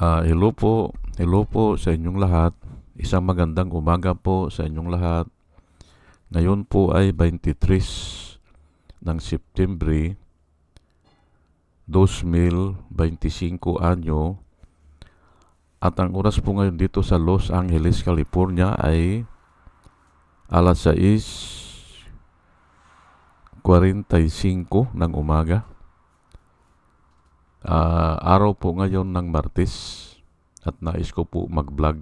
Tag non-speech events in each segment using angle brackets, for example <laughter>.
Ah, hello po. Hello po sa inyong lahat. Isang magandang umaga po sa inyong lahat. Ngayon po ay 23 ng September 2025 anyo at ang oras po ngayon dito sa Los Angeles, California ay alas 6.45 ng umaga. Ah, araw po ngayon ng Martes at nais ko po mag-vlog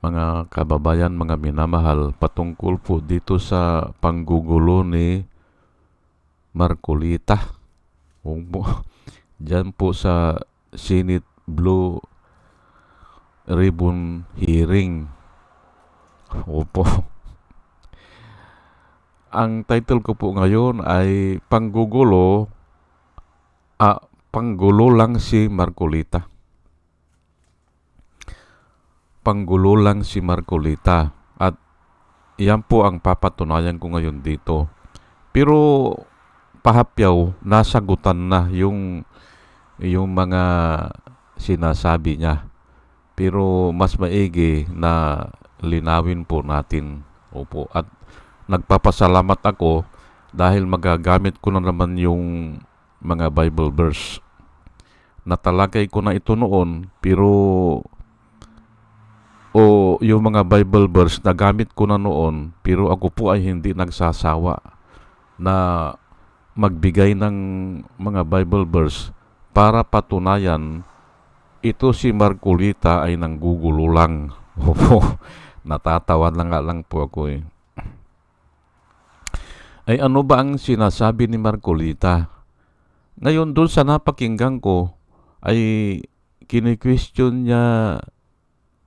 mga kababayan, mga minamahal patungkol po dito sa panggugulo ni Marcolita. <laughs> Dyan po sa Senate Blue Ribbon Hearing. Opo. <laughs> Ang title ko po ngayon ay Panggugulo ah, panggulo lang si Marcolita. Panggulo lang si Marcolita. At yan po ang papatunayan ko ngayon dito. Pero pahapyaw, nasagutan na yung yung mga sinasabi niya. Pero mas maigi na linawin po natin. Opo. At nagpapasalamat ako dahil magagamit ko na naman yung mga Bible verse. Natalakay ko na ito noon pero o yung mga Bible verse na gamit ko na noon pero ako po ay hindi nagsasawa na magbigay ng mga Bible verse para patunayan ito si Marcolita ay nanggugulo lang. <laughs> Opo, natatawa lang nga lang po ako eh. Ay ano ba ang sinasabi ni Marcolita? Ngayon doon sa napakinggan ko ay kini-question niya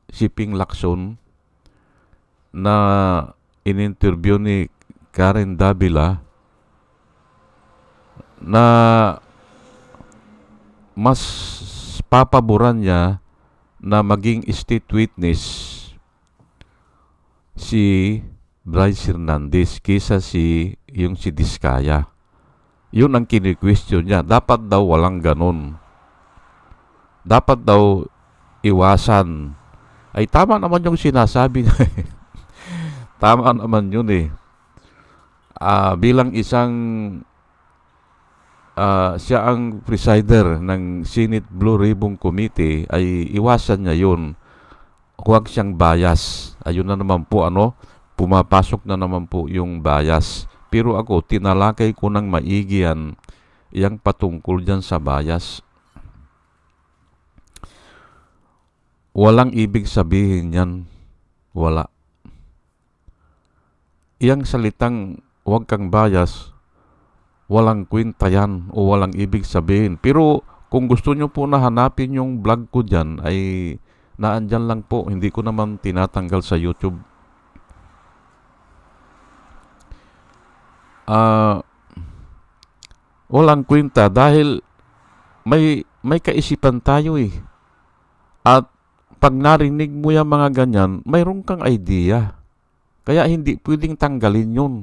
si Ping Lacson na in-interview ni Karen Davila na mas papaboran niya na maging state witness si Bryce Hernandez kisa si yung si Diskaya. Yun ang kini-question niya. Dapat daw walang ganun. Dapat daw iwasan. Ay tama naman yung sinasabi niya. <laughs> tama naman yun eh. Ah, bilang isang ah, siya ang presider ng Senate Blue Ribbon Committee ay iwasan niya yun. Huwag siyang bias. Ayun na naman po ano, pumapasok na naman po yung bias. Pero ako, tinalakay ko ng maigi yan, yang patungkol dyan sa bias. Walang ibig sabihin yan. Wala. Iyang salitang huwag kang bias, walang kwenta yan o walang ibig sabihin. Pero kung gusto nyo po na hanapin yung vlog ko dyan, ay naandyan lang po. Hindi ko naman tinatanggal sa YouTube. Ah, walang kwenta dahil may may kaisipan tayo eh. At pag narinig mo yung mga ganyan, mayroon kang idea. Kaya hindi pwedeng tanggalin yun.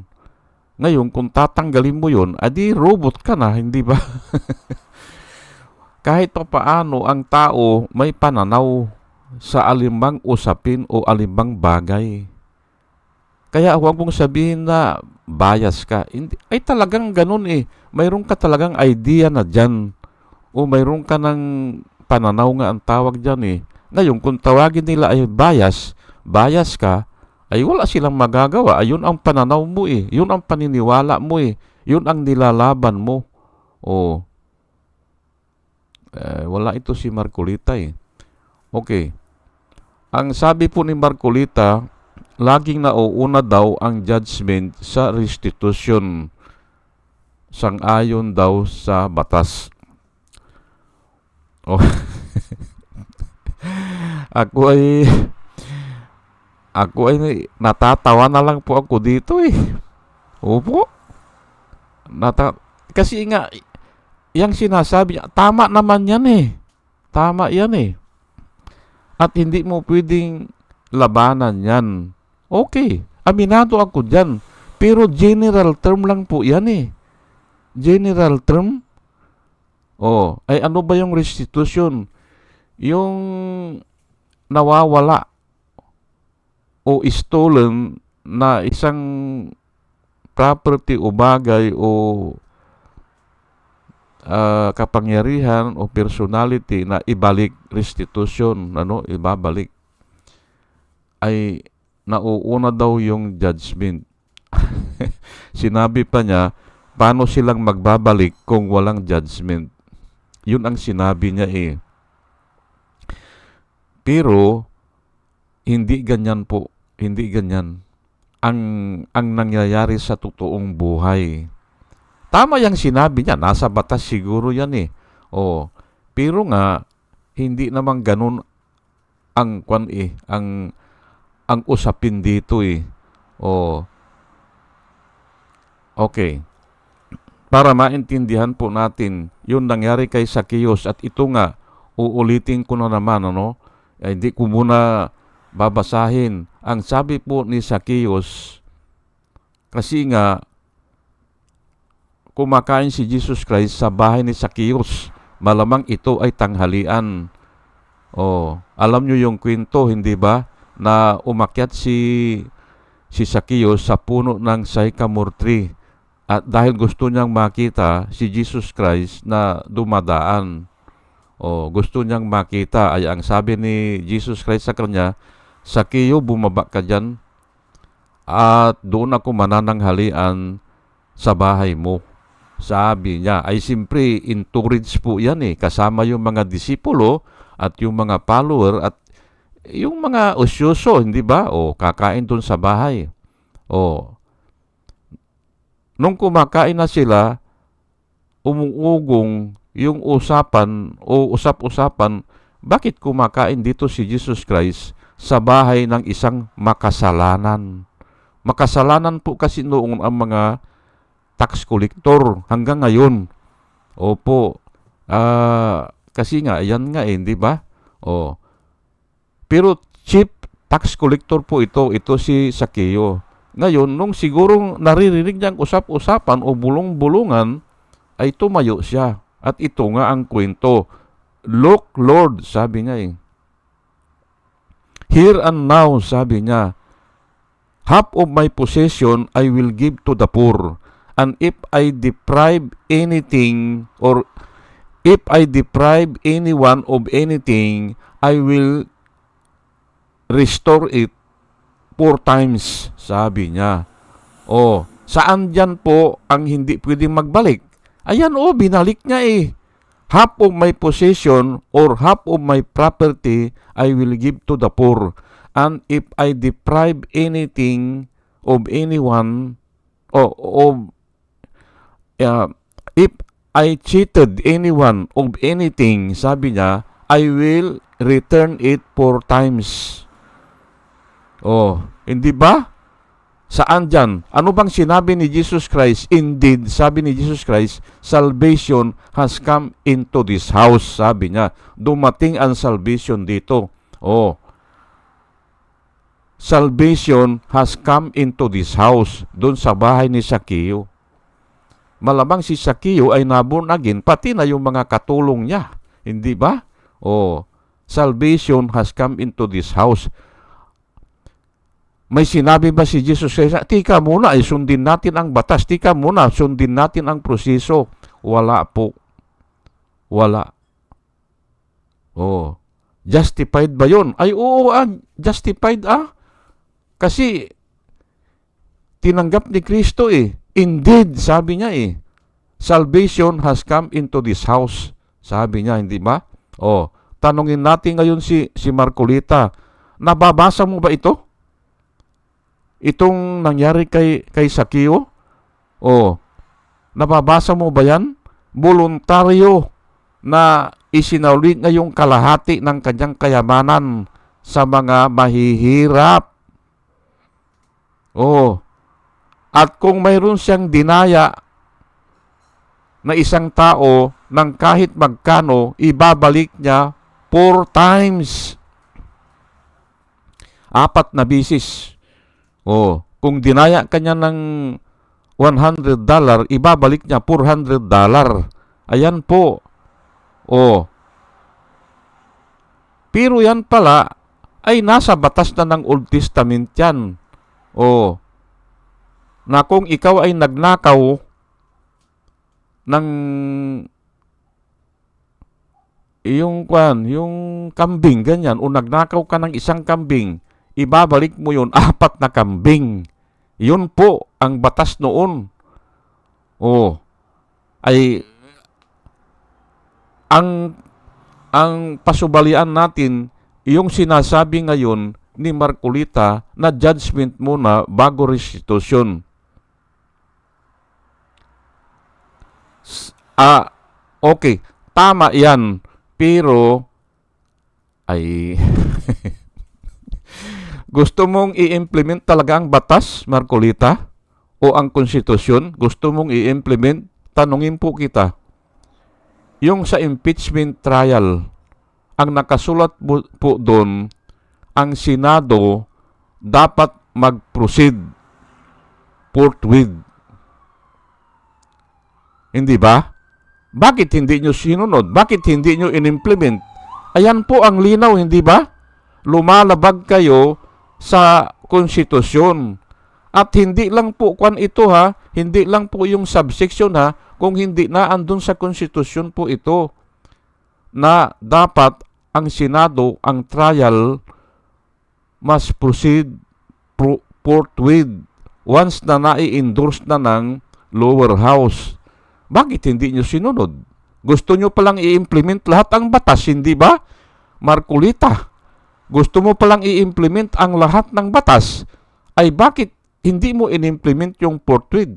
Ngayon, kung tatanggalin mo yun, adi robot ka na, hindi ba? <laughs> Kahit pa paano, ang tao may pananaw sa alimang usapin o alimang bagay. Kaya huwag mong sabihin na bias ka. Hindi, ay talagang ganun eh. Mayroon ka talagang idea na dyan. O mayroon ka ng pananaw nga ang tawag dyan eh. Ngayon, kung tawagin nila ay bias, bias ka, ay wala silang magagawa. Ayun ang pananaw mo eh. Yun ang paniniwala mo eh. Yun ang nilalaban mo. O, eh, wala ito si Marcolita eh. Okay. Ang sabi po ni Marcolita, laging nauuna daw ang judgment sa restitution sang-ayon daw sa batas. Oh. <laughs> ako ay <laughs> ako ay natatawa na lang po ako dito eh. Opo. Nata kasi nga yang sinasabi niya, tama naman yan eh. Tama yan eh. At hindi mo pwedeng labanan yan. Okay, aminado ako dyan. Pero general term lang po yan eh. General term. Oh, ay ano ba yung restitution? yung nawawala o stolen na isang property o bagay o ah, kapangyarihan o personality na ibalik restitution ano ibabalik ay nauuna daw yung judgment. <laughs> Sinabi pa niya paano silang magbabalik kung walang judgment? Yun ang sinabi niya eh pero hindi ganyan po hindi ganyan ang ang nangyayari sa totoong buhay Tama yung sinabi niya, nasa batas siguro yan eh. Oh, pero nga hindi naman ganun ang kwan eh, ang ang usapin dito eh. Oh. Okay. Para maintindihan po natin yung nangyari kay Zacchaeus at ito nga uulitin ko na naman ano, eh, hindi ko muna babasahin. Ang sabi po ni Zacchaeus kasi nga kumakain si Jesus Christ sa bahay ni Zacchaeus. Malamang ito ay tanghalian. Oh, alam nyo yung kwento, hindi ba? Na umakyat si si Zacchaeus sa puno ng sycamore tree. At dahil gusto niyang makita si Jesus Christ na dumadaan. Oh, gusto niyang makita. Ay ang sabi ni Jesus Christ sa kanya, Zacchaeus, bumaba ka dyan at doon ako manananghalian sa bahay mo. Sabi niya, ay simpre encourage po yan eh. Kasama yung mga disipulo at yung mga follower at yung mga osyoso, hindi ba? O kakain doon sa bahay. O nung kumakain na sila, umuugong yung usapan o usap-usapan, bakit kumakain dito si Jesus Christ sa bahay ng isang makasalanan? Makasalanan po kasi noong ang mga tax collector hanggang ngayon. Opo. Ah, kasi nga ayan nga eh, di ba? Oh. Pero chief tax collector po ito, ito si Sakeo. Ngayon, nung sigurong naririnig niyang usap-usapan o bulong-bulungan, ay tumayo siya. At ito nga ang kwento. Look, Lord, sabi niya eh. Here and now, sabi niya, half of my possession I will give to the poor and if I deprive anything or if I deprive anyone of anything, I will restore it four times, sabi niya. O, saan dyan po ang hindi pwedeng magbalik? Ayan o, binalik niya eh. Half of my possession or half of my property I will give to the poor. And if I deprive anything of anyone o of uh, if I cheated anyone of anything, sabi niya, I will return it four times. Oh, hindi ba? Saan dyan? Ano bang sinabi ni Jesus Christ? Indeed, sabi ni Jesus Christ, salvation has come into this house, sabi niya. Dumating ang salvation dito. Oh, salvation has come into this house, doon sa bahay ni Sakeo malamang si Sakio ay naborn again, pati na yung mga katulong niya. Hindi ba? Oh, salvation has come into this house. May sinabi ba si Jesus Christ, tika muna, ay sundin natin ang batas. Tika muna, sundin natin ang proseso. Wala po. Wala. Oh, justified ba yon? Ay, oo, ah, justified ah. Kasi, tinanggap ni Kristo eh. Indeed, sabi niya eh, salvation has come into this house. Sabi niya, hindi ba? Oh, tanungin natin ngayon si si Marcolita, nababasa mo ba ito? Itong nangyari kay kay Sakio? Oh, nababasa mo ba 'yan? Voluntaryo na isinaulit niya yung kalahati ng kanyang kayamanan sa mga mahihirap. Oh, at kung mayroon siyang dinaya na isang tao ng kahit magkano, ibabalik niya four times. Apat na bisis. O, kung dinaya kanya ng 100 dollar, ibabalik niya 400 dollar. Ayan po. O, Pero yan pala ay nasa batas na ng Old Testament yan. O, na kung ikaw ay nagnakaw ng yung kwan, yung kambing, ganyan, o nagnakaw ka ng isang kambing, ibabalik mo yun, <laughs> apat na kambing. Yun po ang batas noon. O, ay ang ang pasubalian natin yung sinasabi ngayon ni Marcolita na judgment muna bago restitution. Ah, okay, tama 'yan. Pero ay <laughs> gusto mong i-implement talaga ang batas, Marcolita? O ang konstitusyon? Gusto mong i-implement? Tanungin po kita yung sa impeachment trial, ang nakasulat po, doon, ang Senado dapat mag-proceed forthwith. Hindi ba? Bakit hindi nyo sinunod? Bakit hindi nyo in-implement? Ayan po ang linaw, hindi ba? Lumalabag kayo sa konstitusyon. At hindi lang po kwan ito ha, hindi lang po yung subsection ha, kung hindi na andun sa konstitusyon po ito na dapat ang Senado, ang trial must proceed pro- forthwith once na nai-endorse na ng lower house. Bakit hindi nyo sinunod? Gusto nyo palang i-implement lahat ang batas, hindi ba? Markulita, gusto mo palang i-implement ang lahat ng batas, ay bakit hindi mo in-implement yung forthwith?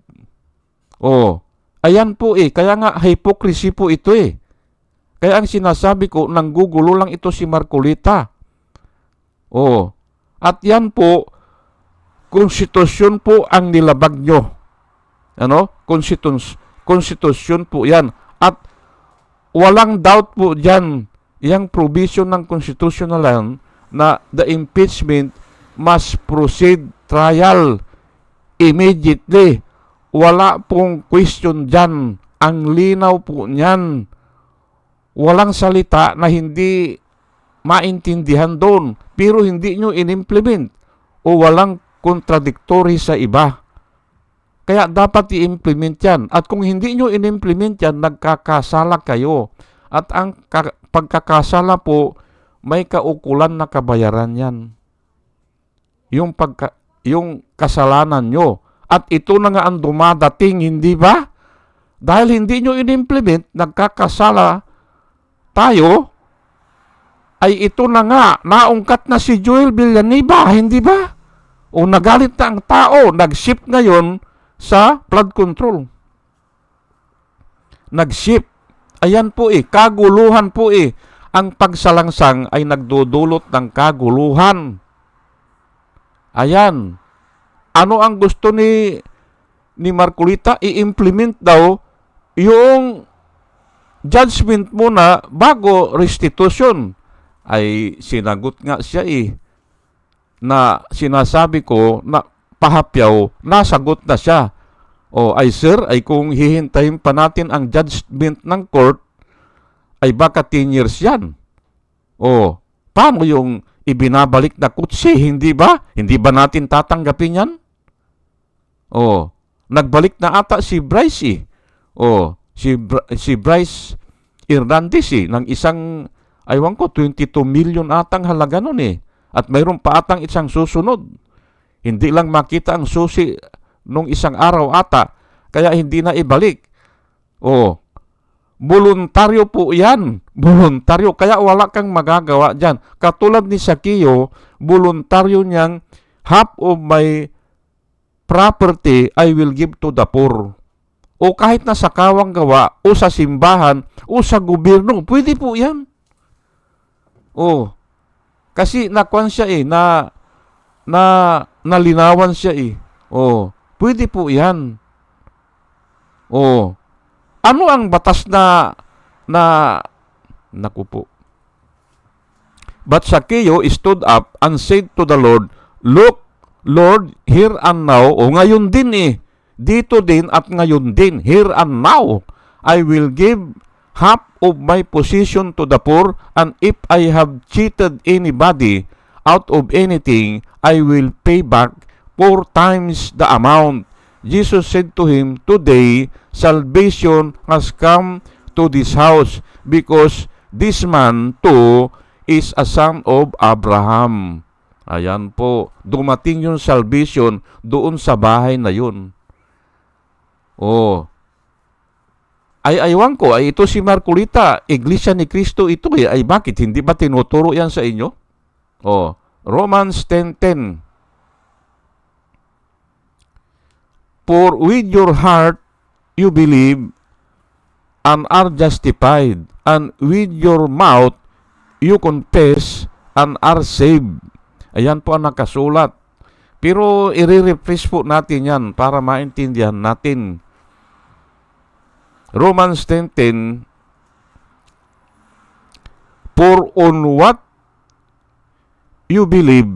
Oh, ayan po eh, kaya nga hypocrisy po ito eh. Kaya ang sinasabi ko, nanggugulo lang ito si Marcolita. Oh, at yan po, konstitusyon po ang nilabag nyo. Ano? Konstitus konstitusyon po yan. At walang doubt po dyan, yung provision ng constitution na lang na the impeachment must proceed trial immediately. Wala pong question dyan. Ang linaw po niyan. Walang salita na hindi maintindihan doon. Pero hindi nyo in-implement. O walang contradictory sa iba. Kaya dapat i-implement yan. At kung hindi nyo in-implement yan, nagkakasala kayo. At ang ka- pagkakasala po, may kaukulan na kabayaran yan. Yung, pagka, yung kasalanan nyo. At ito na nga ang dumadating, hindi ba? Dahil hindi nyo in-implement, nagkakasala tayo, ay ito na nga, naungkat na si Joel Villanueva, hindi ba? O nagalit na ang tao, nag-shift ngayon sa flood control. Nag-shift. Ayan po eh, kaguluhan po eh. Ang pagsalangsang ay nagdudulot ng kaguluhan. Ayan. Ano ang gusto ni ni Marcolita? I-implement daw yung judgment muna bago restitution. Ay sinagot nga siya eh na sinasabi ko na pahapyaw, nasagot na siya. O ay sir, ay kung hihintayin pa natin ang judgment ng court, ay baka 10 years yan. O, paano yung ibinabalik na kutsi, hindi ba? Hindi ba natin tatanggapin yan? O, nagbalik na ata si Bryce eh. O, si, si Bryce Hernandez eh, ng isang, aywan ko, 22 million atang halaga nun eh. At mayroon pa atang isang susunod. Hindi lang makita ang susi nung isang araw ata, kaya hindi na ibalik. Oh, voluntaryo po yan. Voluntaryo. Kaya wala kang magagawa dyan. Katulad ni Sakio, voluntaryo niyang half of my property I will give to the poor. O kahit na sa kawang gawa, o sa simbahan, o sa gobyerno, pwede po yan. Oh, kasi nakuan siya eh, na, na, nalinawan siya eh. Oh, pwede po yan. Oh, ano ang batas na, na, naku po. But Zacchaeus stood up and said to the Lord, Look, Lord, here and now, o ngayon din eh, dito din at ngayon din, here and now, I will give half of my possession to the poor, and if I have cheated anybody out of anything, I will pay back four times the amount. Jesus said to him, Today salvation has come to this house because this man too is a son of Abraham. Ayan po, dumating yung salvation doon sa bahay na yun. Oh, ay aywan ko, ay ito si Marcolita, Iglesia ni Cristo ito eh, ay bakit hindi ba tinuturo yan sa inyo? Oh, Romans 10.10 For with your heart you believe and are justified, and with your mouth you confess and are saved. Ayan po ang nakasulat. Pero i-refresh po natin yan para maintindihan natin. Romans 10.10 For on what you believe,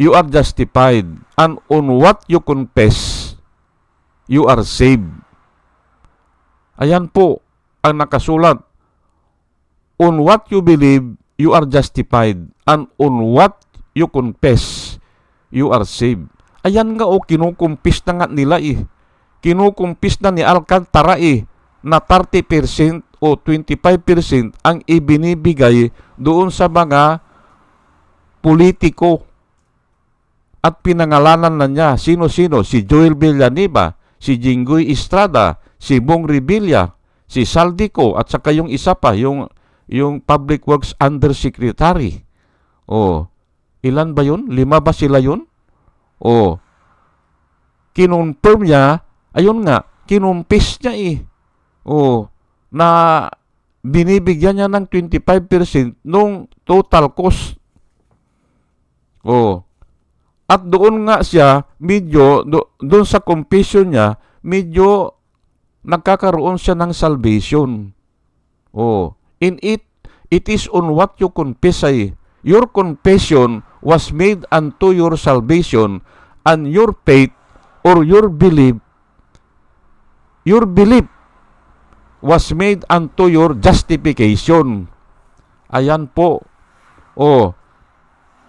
you are justified. And on what you confess, you are saved. Ayan po ang nakasulat. On what you believe, you are justified. And on what you confess, you are saved. Ayan nga o, kinukumpis na nga nila eh. Kinukumpis na ni Alcantara eh, na 30% o 25% ang ibinibigay doon sa mga politiko at pinangalanan na niya sino-sino, si Joel Villanueva, si Jinggoy Estrada, si Bong Revilla, si Saldico at saka yung isa pa, yung yung Public Works Undersecretary. Oh, ilan ba yun? Lima ba sila yun? Oh, kinonfirm niya, ayun nga, kinumpis niya eh. Oh, na binibigyan niya ng 25% nung total cost. Oh, at doon nga siya, medyo, do, doon sa confession niya, medyo nagkakaroon siya ng salvation. Oh, in it, it is on what you confess ay. Your confession was made unto your salvation and your faith or your belief, your belief was made unto your justification. Ayan po. Oh,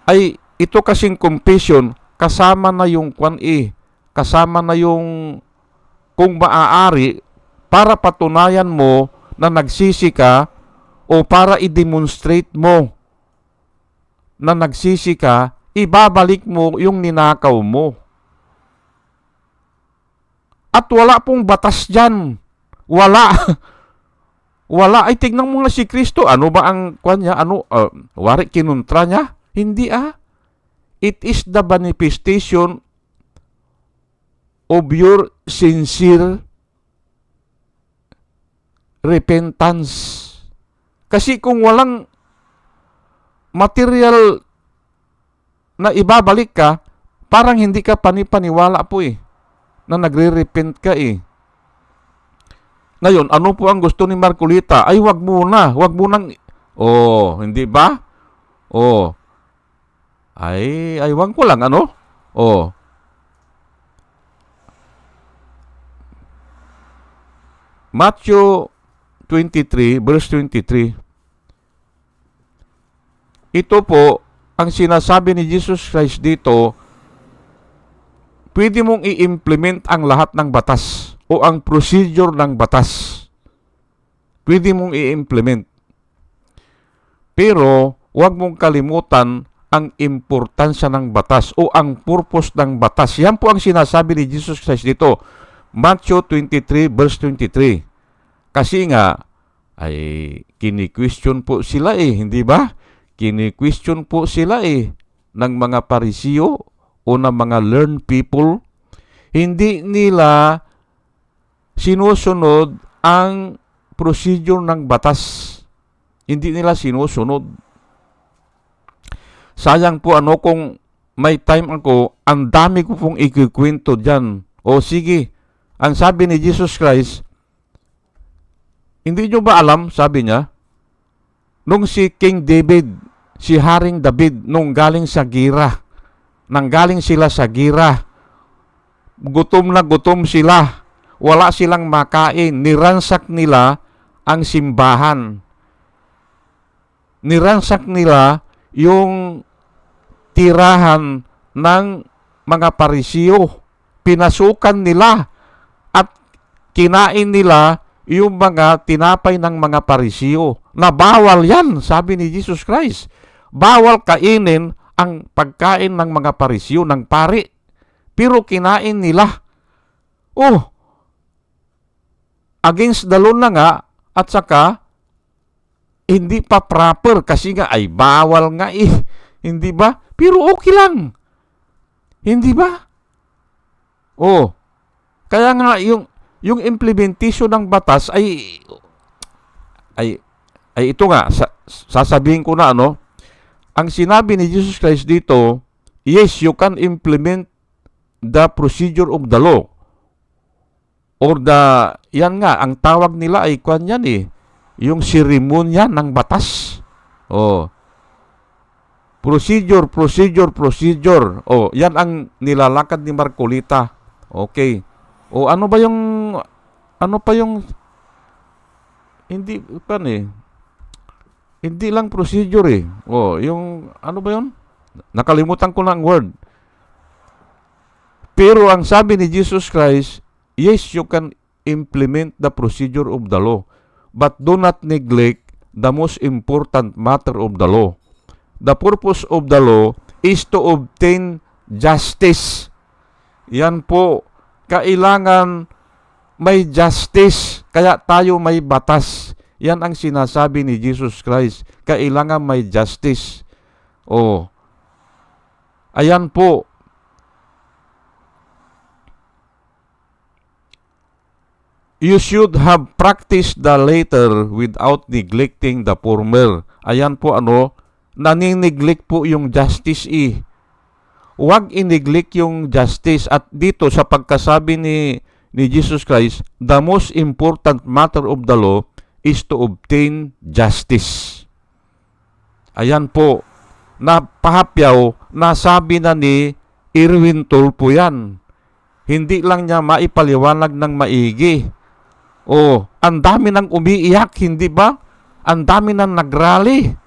ay ito kasing confession, kasama na yung kwan eh, kasama na yung kung maaari para patunayan mo na nagsisi ka o para i-demonstrate mo na nagsisi ka, ibabalik mo yung ninakaw mo. At wala pong batas dyan. Wala. <laughs> wala. Ay, tignan mo nga si Kristo. Ano ba ang kwan niya? Ano, uh, wari kinuntra niya? Hindi ah. It is the manifestation of your sincere repentance. Kasi kung walang material na ibabalik ka, parang hindi ka panipaniwala po eh, na nagre-repent ka eh. Ngayon, ano po ang gusto ni Marcolita? Ay, wag muna, wag munang, oh, hindi ba? Oh, ay, aywan ko lang, ano? Oh. Matthew 23, verse 23. Ito po, ang sinasabi ni Jesus Christ dito, pwede mong i-implement ang lahat ng batas o ang procedure ng batas. Pwede mong i-implement. Pero, huwag mong kalimutan ang importansya ng batas o ang purpose ng batas. Yan po ang sinasabi ni Jesus Christ dito. Matthew 23 verse 23. Kasi nga, ay kini-question po sila eh, hindi ba? Kini-question po sila eh ng mga parisiyo o ng mga learned people. Hindi nila sinusunod ang procedure ng batas. Hindi nila sinusunod. Sayang po ano kung may time ako, ang dami ko pong ikikwento dyan. O sige, ang sabi ni Jesus Christ, hindi nyo ba alam, sabi niya, nung si King David, si Haring David, nung galing sa gira, nang galing sila sa gira, gutom na gutom sila, wala silang makain, niransak nila ang simbahan. Niransak nila yung tirahan ng mga parisiyo. Pinasukan nila at kinain nila yung mga tinapay ng mga parisiyo. Na bawal yan, sabi ni Jesus Christ. Bawal kainin ang pagkain ng mga parisiyo, ng pari. Pero kinain nila. Oh, against the law na nga at saka hindi pa proper kasi nga ay bawal nga eh. Hindi ba? Pero okay lang. Hindi ba? Oh. Kaya nga yung yung implementation ng batas ay ay ay ito nga sa, sasabihin ko na ano ang sinabi ni Jesus Christ dito yes you can implement the procedure of the law or the yan nga ang tawag nila ay kwan yan eh yung seremonya ng batas oh procedure procedure procedure. Oh yan ang nilalakad ni Marcolita. Okay. O ano ba yung ano pa yung hindi pan eh. Hindi lang procedure eh. Oh yung ano ba yun? Nakalimutan ko na ang word. Pero ang sabi ni Jesus Christ yes you can implement the procedure of the law but do not neglect the most important matter of the law the purpose of the law is to obtain justice yan po kailangan may justice, kaya tayo may batas. Yan ang sinasabi ni Jesus Christ. Kailangan may justice. Oh. Ayan po. You should have practiced the later without neglecting the former. Ayan po ano, nanineglect po yung justice eh. Huwag ineglect yung justice at dito sa pagkasabi ni ni Jesus Christ, the most important matter of the law is to obtain justice. Ayan po, napahapyaw, nasabi na ni Irwin Tulpo yan. Hindi lang niya maipaliwanag ng maigi. O, ang dami nang umiiyak, hindi ba? Ang dami nang nagrally.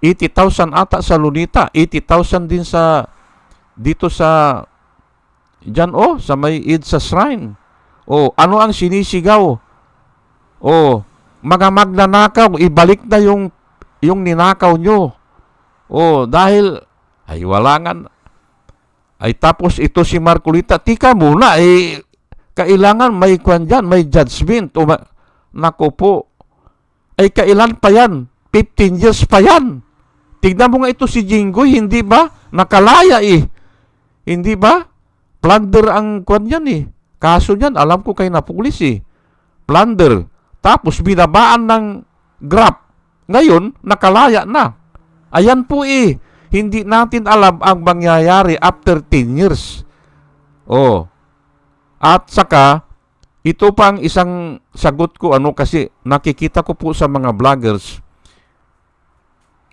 80,000 ata sa Lunita, 80,000 din sa dito sa Diyan oh, sa may Id sa shrine. Oh, ano ang sinisigaw? Oh, mga magnanakaw, ibalik na yung yung ninakaw nyo. Oh, dahil ay wala nga ay tapos ito si Marcolita, tika muna eh kailangan may kwan dyan, may judgment. O ma, nako po, ay kailan pa yan? 15 years pa yan. Tignan mo nga ito si Jinggoy, hindi ba? Nakalaya eh. Hindi ba? Plunder ang kwan yan eh. Kaso niyan, alam ko kay napulis eh. Plunder. Tapos binabaan ng grab. Ngayon, nakalaya na. Ayan po eh. Hindi natin alam ang mangyayari after 10 years. Oh. At saka, ito pa ang isang sagot ko ano kasi nakikita ko po sa mga vloggers.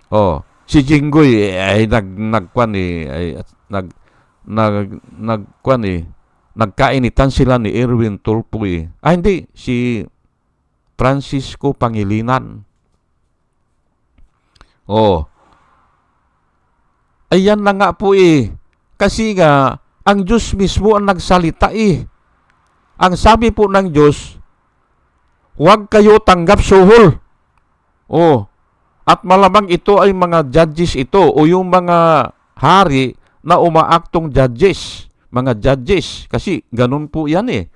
Oh, si Jinggoy eh, ay nag nagkwan eh ay nag nag nagkwan eh nagkainitan sila ni Erwin Tulpo eh. Ah, hindi. Si Francisco Pangilinan. Oh. Ayan na nga po eh. Kasi nga, ang Diyos mismo ang nagsalita eh. Ang sabi po ng Diyos, huwag kayo tanggap suhol. Oh. At malamang ito ay mga judges ito o yung mga hari na umaaktong judges mga judges. Kasi ganun po yan eh.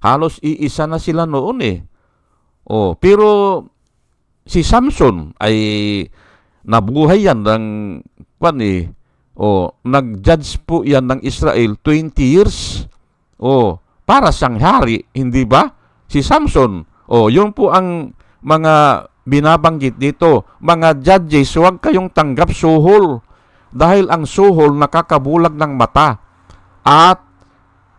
Halos iisa na sila noon eh. Oh, pero si Samson ay nabuhay yan ng kwan eh. Oh, nag-judge po yan ng Israel 20 years. Oh, para siyang hari, hindi ba? Si Samson. Oh, yun po ang mga binabanggit dito. Mga judges, huwag kayong tanggap suhol. Dahil ang suhol nakakabulag ng mata at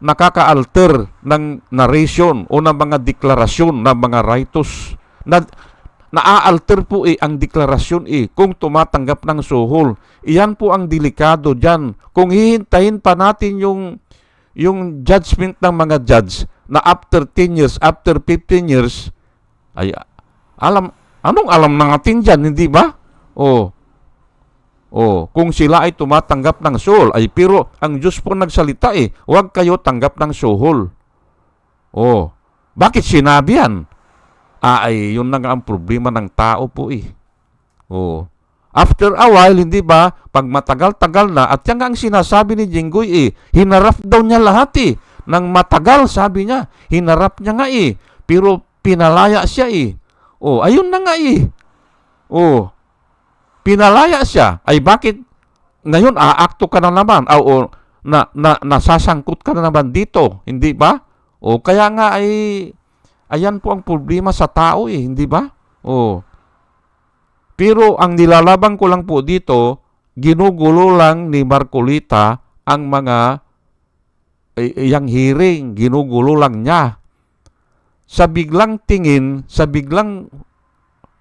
nakaka-alter ng narration o ng mga deklarasyon ng mga rightos. Na, naa-alter po eh ang deklarasyon eh kung tumatanggap ng suhol. Iyan po ang delikado diyan. Kung hihintayin pa natin yung yung judgment ng mga judge na after 10 years, after 15 years, ay Alam, anong alam ng atin dyan, hindi ba? Oh, Oh, kung sila ay tumatanggap ng soul, ay pero ang Diyos po nagsalita eh, huwag kayo tanggap ng soul. Oh, bakit sinabi yan? Ah, ay, yun na nga ang problema ng tao po eh. Oh, after a while, hindi ba, pag matagal-tagal na, at yan nga ang sinasabi ni Jinggoy eh, hinarap daw niya lahat eh. Nang matagal, sabi niya, hinarap niya nga eh. Pero pinalaya siya eh. Oh, ayun na nga eh. Oh, pinalaya siya, ay bakit ngayon aakto ka na naman o, o na, na nasasangkot ka na naman dito, hindi ba? O kaya nga ay ayan po ang problema sa tao eh, hindi ba? O pero ang nilalaban ko lang po dito, ginugulo lang ni Marcolita ang mga eh, yang hearing, ginugulo lang niya. Sa biglang tingin, sa biglang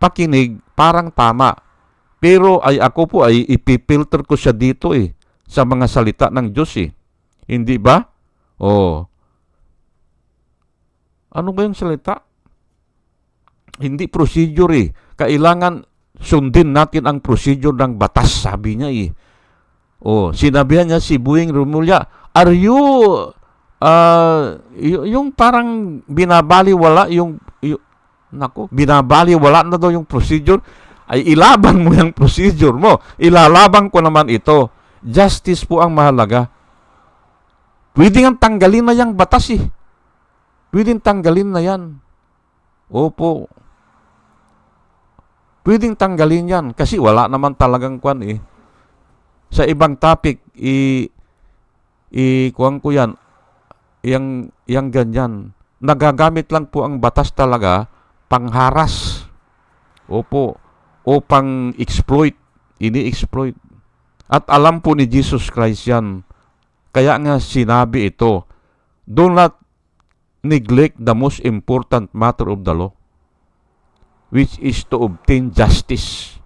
pakinig, parang tama. Pero ay ako po ay ipipilter ko siya dito eh sa mga salita ng Diyos eh. Hindi ba? Oh. Ano ba yung salita? Hindi procedure eh. Kailangan sundin natin ang procedure ng batas, sabi niya eh. Oh, sinabihan niya si Buing Rumulya, are you uh, yung parang binabaliwala yung, yung nako, binabaliwala na daw yung procedure ay ilaban mo yung procedure mo. Ilalaban ko naman ito. Justice po ang mahalaga. Pwede nga tanggalin na yung batas eh. Pwede tanggalin na yan. Opo. Pwedeng tanggalin yan kasi wala naman talagang kwan eh. Sa ibang topic, i, i kuwan ko yan, yang, yang ganyan. Nagagamit lang po ang batas talaga pangharas. Opo o pang-exploit, ini-exploit. At alam po ni Jesus Christ yan. Kaya nga sinabi ito, do not neglect the most important matter of the law, which is to obtain justice.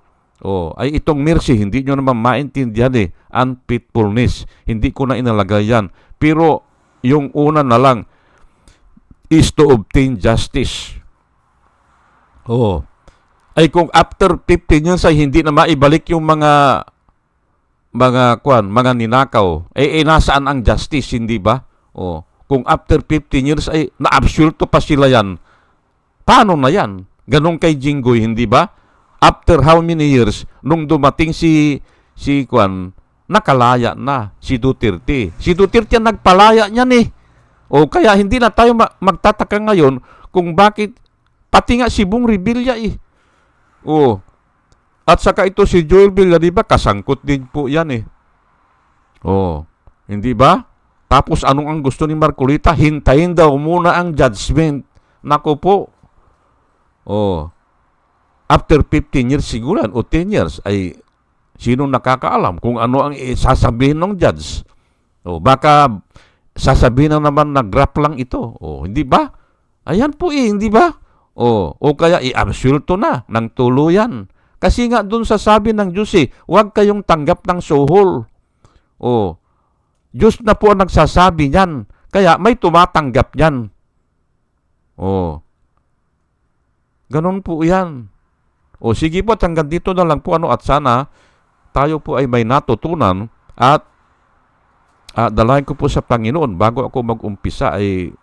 Oh, ay itong mercy, hindi nyo naman maintindihan eh, unfaithfulness. Hindi ko na inalagay yan. Pero yung una na lang is to obtain justice. Oh, ay kung after 15 years ay hindi na maibalik yung mga mga kwan, mga ninakaw, eh, eh nasaan ang justice, hindi ba? O, kung after 15 years ay na-absulto pa sila yan, paano na yan? Ganong kay Jinggoy, hindi ba? After how many years, nung dumating si, si kwan, nakalaya na si Duterte. Si Duterte ang nagpalaya niyan eh. O kaya hindi na tayo ma- magtataka ngayon kung bakit pati nga si Bong Revilla eh Oh. At saka ito si Joel Villariba, kasangkot din po yan eh. Oh. Hindi ba? Tapos anong ang gusto ni Marcolita? Hintayin daw muna ang judgment. Nako po. Oh. After 15 years siguro o 10 years ay sino nakakaalam kung ano ang sasabihin ng judge. Oh, baka sasabihin na naman na graph lang ito. Oh, hindi ba? Ayan po eh, hindi ba? O, o kaya i-absulto na ng tuluyan. Kasi nga dun sa sabi ng Diyos eh, huwag kayong tanggap ng suhol. O, Diyos na po ang nagsasabi niyan. Kaya may tumatanggap niyan. O, ganun po yan. O sige po, hanggang dito na lang po ano at sana tayo po ay may natutunan at uh, dalayan ko po sa Panginoon bago ako mag-umpisa ay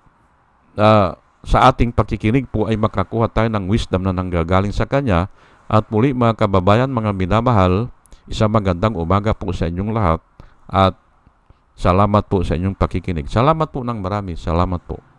uh, sa ating pakikinig po ay makakuha tayo ng wisdom na nanggagaling sa Kanya. At muli mga kababayan, mga minamahal, isang magandang umaga po sa inyong lahat at salamat po sa inyong pakikinig. Salamat po ng marami. Salamat po.